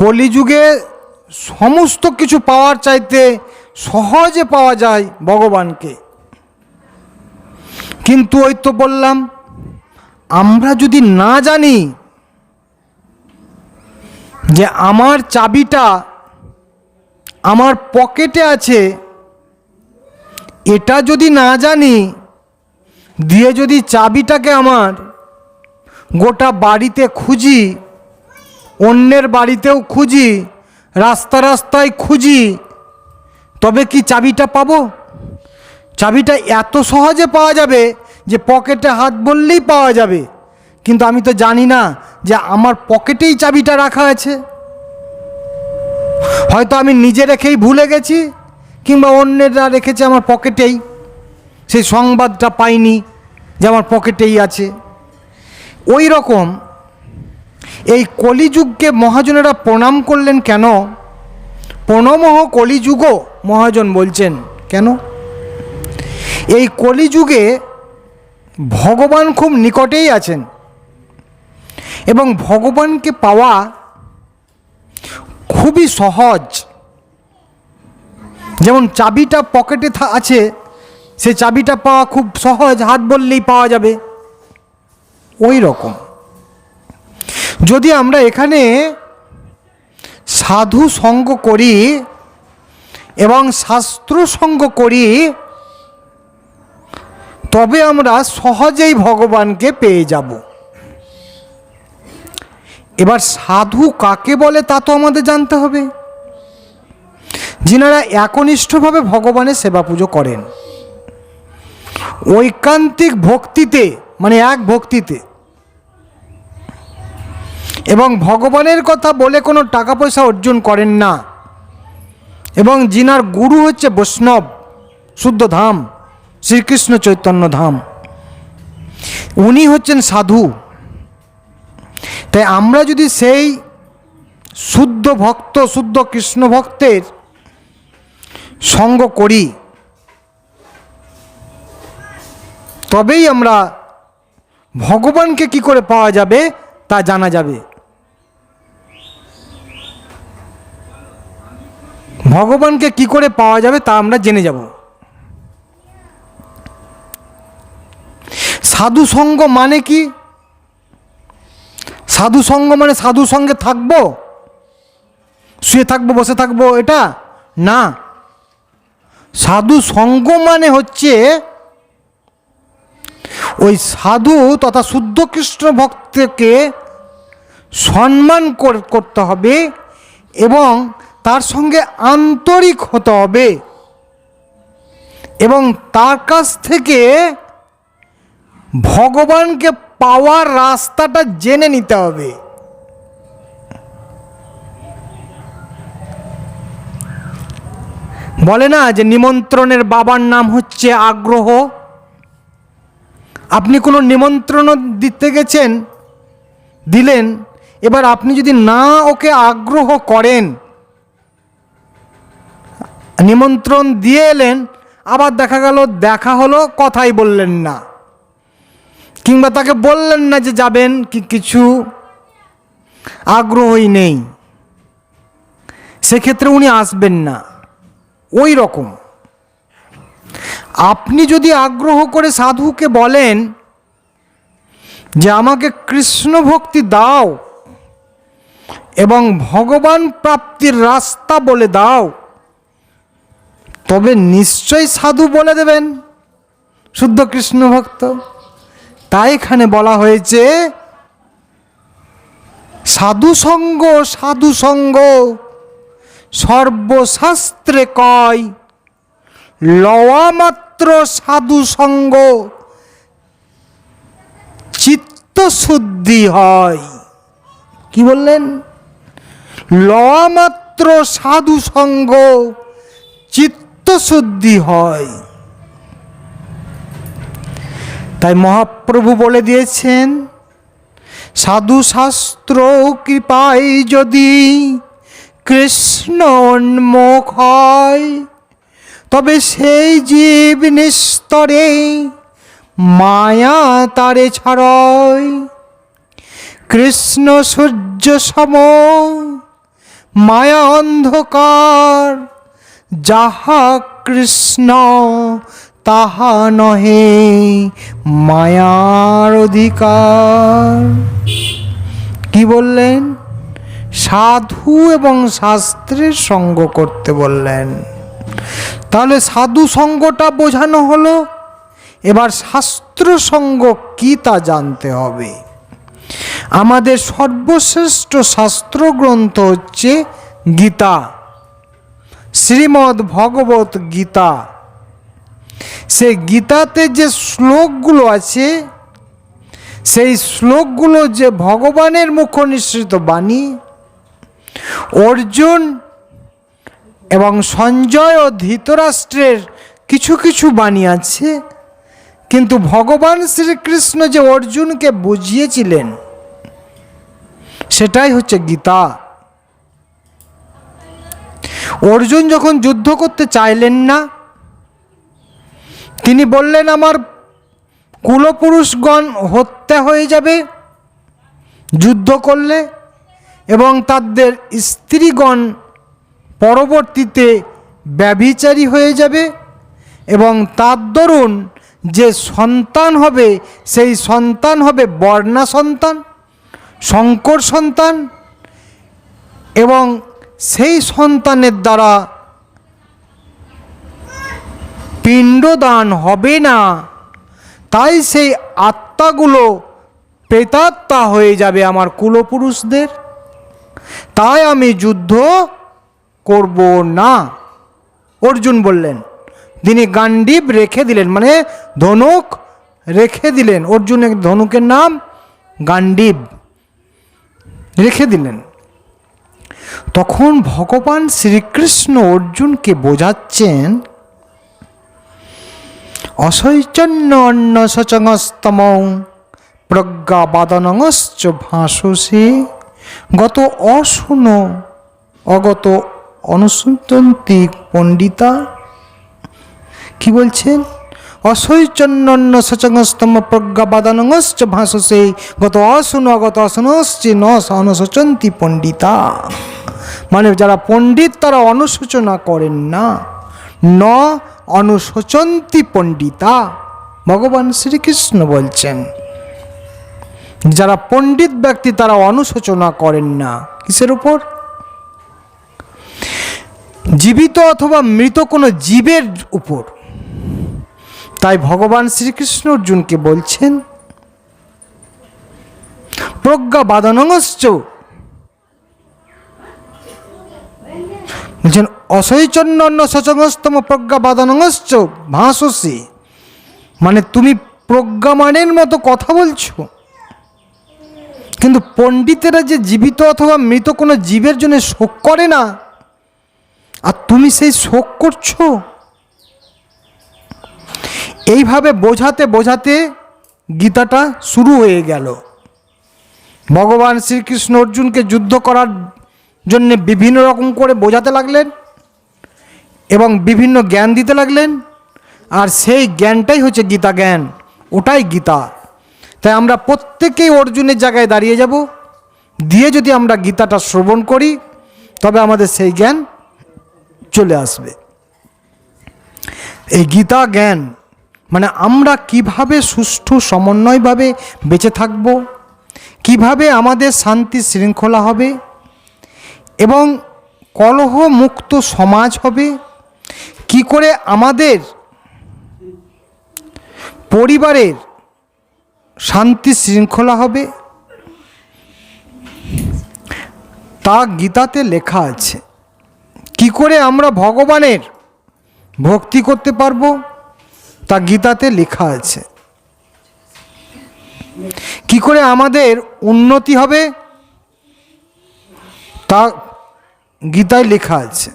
কলিযুগে সমস্ত কিছু পাওয়ার চাইতে সহজে পাওয়া যায় ভগবানকে। কিন্তু ওই তো বললাম, আমরা যদি না জানি যে আমার চাবিটা আমার পকেটে আছে, এটা যদি না জানি, দিয়ে যদি চাবিটাকে আমার গোটা বাড়িতে খুঁজি অন্যের বাড়িতেও খুঁজি, রাস্তা রাস্তায় খুঁজি, তবে কি চাবিটা পাবো? চাবিটা এত সহজে পাওয়া যাবে যে পকেটে হাত বললেই পাওয়া যাবে। কিন্তু আমি তো জানি না যে আমার পকেটেই চাবিটা রাখা আছে। হয়তো আমি নিজে রেখেই ভুলে গেছি, কিংবা অন্যেরা রেখেছে আমার পকেটেই। সেই সংবাদটা পাইনি যে আমার পকেটেই আছে। ওই রকম এই কলিযুগকে মহাজনেরা প্রণাম করলেন কেন? প্রণমহ কলিযুগ, মহাজন বলছেন, কেন? এই কলিযুগে ভগবান খুব নিকটেই আছেন এবং ভগবানকে পাওয়া খুবই সহজ। যেমন চাবিটা পকেটে আছে, সে চাবিটা পাওয়া খুব সহজ, হাত বললেই পাওয়া যাবে। ওই রকম। যদি আমরা এখানে সাধু সঙ্গ করি এবং শাস্ত্র সঙ্গ করি, তবে আমরা সহজেই ভগবানকে পেয়ে যাব। এবার সাধু কাকে বলে তা তো আমাদের জানতে হবে। যিনারা একনিষ্ঠভাবে ভগবানের সেবা পুজো করেন, ঐকান্তিক ভক্তিতে মানে এক ভক্তিতে এবং ভগবানের কথা বলে কোনো টাকা পয়সা অর্জন করেন না। এবং যিনার গুরু হচ্ছে বৈষ্ণব, শুদ্ধ ধাম, শ্রীকৃষ্ণ চৈতন্য ধাম। উনি হচ্ছেন সাধু। তাই আমরা যদি সেই শুদ্ধ ভক্ত, শুদ্ধ কৃষ্ণ ভক্তের সঙ্গ করি, তবেই আমরা ভগবানকে কি করে পাওয়া যাবে তা জানা যাবে। ভগবানকে কি করে পাওয়া যাবে তা আমরা জেনে যাব। সাধু সঙ্গ মানে কি? সাধু সঙ্গ মানে সাধু সঙ্গে থাকব? শুয়ে থাকব, বসে থাকব, এটা? না। সাধু সঙ্গ মানে হচ্ছে ওই সাধু তথা শুদ্ধ কৃষ্ণ ভক্তকে সম্মান করতে হবে এবং সঙ্গে আন্তরিক হতে হবে। এবং তার কাছ থেকে ভগবানকে পাওয়ার রাস্তাটা জেনে নিতে হবে। বলে না যে নিমন্ত্রণের বাবার নাম হচ্ছে আগ্রহ। আপনি কোনো নিমন্ত্রণ দিতে গেছেন, দিলেন, এবার আপনি যদি না ওকে আগ্রহ করেন নিমন্ত্রণ দিয়ে এলেন, আবার দেখা গেল দেখা হলো, কথাই বললেন না। কিংবা তাকে বললেন না যে যাবেন, কি কিছু আগ্রহই নেই। সেক্ষেত্রে উনি আসবেন না। ওই রকম। আপনি যদি আগ্রহ করে সাধুকে বলেন যে আমাকে কৃষ্ণ ভক্তি দাও এবং ভগবান প্রাপ্তির রাস্তা বলে দাও তবে নিশ্চয়ই সাধু বলে দেবেন, শুদ্ধ কৃষ্ণ ভক্ত। তাই এখানে বলা হয়েছে সাধু সঙ্গ সাধু সঙ্গ সর্বশাস্ত্রে কয়, লওয়া মাত্র সাধু সঙ্গ চিত্ত শুদ্ধি হয়। কি বললেন? লওয়া মাত্র সাধু সঙ্গ চিত্ত শুদ্ধি হয়। তাই মহাপ্রভু বলে দিয়েছেন, সাধু শাস্ত্র কৃপায় যদি কৃষ্ণ উন্মুখ হয়, তবে সেই জীব নিস্তরে মায়া তারে ছাড়য়। কৃষ্ণ সূর্য সম, মায়া অন্ধকার যাহা কৃষ্ণ, তাহা নহে, মায়ার অধিকার। কি বললেন? সাধু এবং শাস্ত্রের সঙ্গ করতে বললেন। তাহলে সাধু সঙ্গটা বোঝানো হলো। এবার শাস্ত্র সঙ্গ কি তা জানতে হবে। আমাদের সর্বশ্রেষ্ঠ শাস্ত্র গ্রন্থ হচ্ছে গীতা। শ্রীমদ্ ভগবত গীতা। সে গীতাতে যে শ্লোকগুলো আছে, সেই শ্লোকগুলো যে ভগবানের মুখ নিঃসৃত বাণী, অর্জুন এবং সঞ্জয় ও ধৃতরাষ্ট্রের কিছু কিছু বাণী আছে, কিন্তু ভগবান শ্রীকৃষ্ণ যে অর্জুনকে বুঝিয়েছিলেন, সেটাই হচ্ছে গীতা। অর্জুন যখন যুদ্ধ করতে চাইলেন না, তিনি বললেন, আমার কুলপুরুষগণ হত্যা হয়ে যাবে, যুদ্ধ করলে এবং তাদের স্ত্রীগণ পরবর্তীতে ব্যভিচারী হয়ে যাবে এবং তার দরুন যে সন্তান হবে, সেই সন্তান হবে বর্ণা সন্তান, শঙ্কর সন্তান এবং সেই সন্তানের দ্বারা পিণ্ডদান হবে না। তাই সেই আত্মাগুলো প্রেতাত্মা হয়ে যাবে আমার কুলপুরুষদের। তাই আমি যুদ্ধ করব না। অর্জুন বললেন তিনি গান্ডীব রেখে দিলেন মানে ধনুক রেখে দিলেন, অর্জুনের ধনুকের নাম গান্ডীব, রেখে দিলেন। তখন ভগবান শ্রীকৃষ্ণ অর্জুনকে বোঝাচ্ছেন অসৈচন্য অন্য সচঙস্তম প্রজ্ঞাবাদনশ্চ ভাসসে। গত অশুন অগত অনুসন্তন্তি পণ্ডিতা। কি বলছেন? অসৈচন্য সচঙস্তম প্রজ্ঞাবাদনশ্চ ভাসসে। গত অশুন অগত অশুনশ্চ ন অনুসচন্তি পণ্ডিতা। মানে যারা পণ্ডিত তারা অনুশোচনা করেন না। ন অনুশোচন্তি পণ্ডিতা। ভগবান শ্রীকৃষ্ণ বলছেন, যারা পণ্ডিত ব্যক্তি তারা অনুশোচনা করেন না। কিসের উপর? জীবিত অথবা মৃত কোনো জীবের উপর। তাই ভগবান শ্রীকৃষ্ণ অর্জুনকে বলছেন, প্রজ্ঞা বাদনশ্চ বলছেন অসৈচন্য সচংস্তম প্রজ্ঞা বাদানশ্চ ভাসসি। মানে তুমি প্রজ্ঞামানের মতো কথা বলছো। কিন্তু পণ্ডিতেরা যে জীবিত অথবা মৃত কোনো জীবের জন্য শোক করে না, আর তুমি সেই শোক করছ? এইভাবে বোঝাতে বোঝাতে গীতাটা শুরু হয়ে গেল। ভগবান শ্রীকৃষ্ণ অর্জুনকে যুদ্ধ করার জন্যে বিভিন্ন রকম করে বোঝাতে লাগলেন এবং বিভিন্ন জ্ঞান দিতে লাগলেন। আর সেই জ্ঞানটাই হচ্ছে গীতা জ্ঞান, ওটাই গীতা। তাই আমরা প্রত্যেকেই অর্জুনের জায়গায় দাঁড়িয়ে যাব। দিয়ে যদি আমরা গীতাটা শ্রবণ করি, তবে আমাদের সেই জ্ঞান চলে আসবে। এই গীতা জ্ঞান মানে আমরা কীভাবে সুষ্ঠু সমন্বয়ভাবে বেঁচে থাকব, কীভাবে আমাদের শান্তি শৃঙ্খলা হবে এবং কলহ মুক্ত সমাজ হবে। কি করে আমাদের পরিবারের শান্তি শৃঙ্খলা হবে? তা গীতাতে লেখা আছে। কি করে আমরা ভগবানের ভক্তি করতে পারব? তা গীতাতে লেখা আছে। কি করে আমাদের উন্নতি হবে? তা গীতায় লেখা আছে।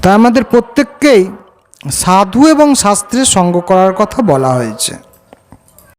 তাই আমাদের প্রত্যেককেই সাধু এবং শাস্ত্রের সঙ্গ করার কথা বলা হয়েছে।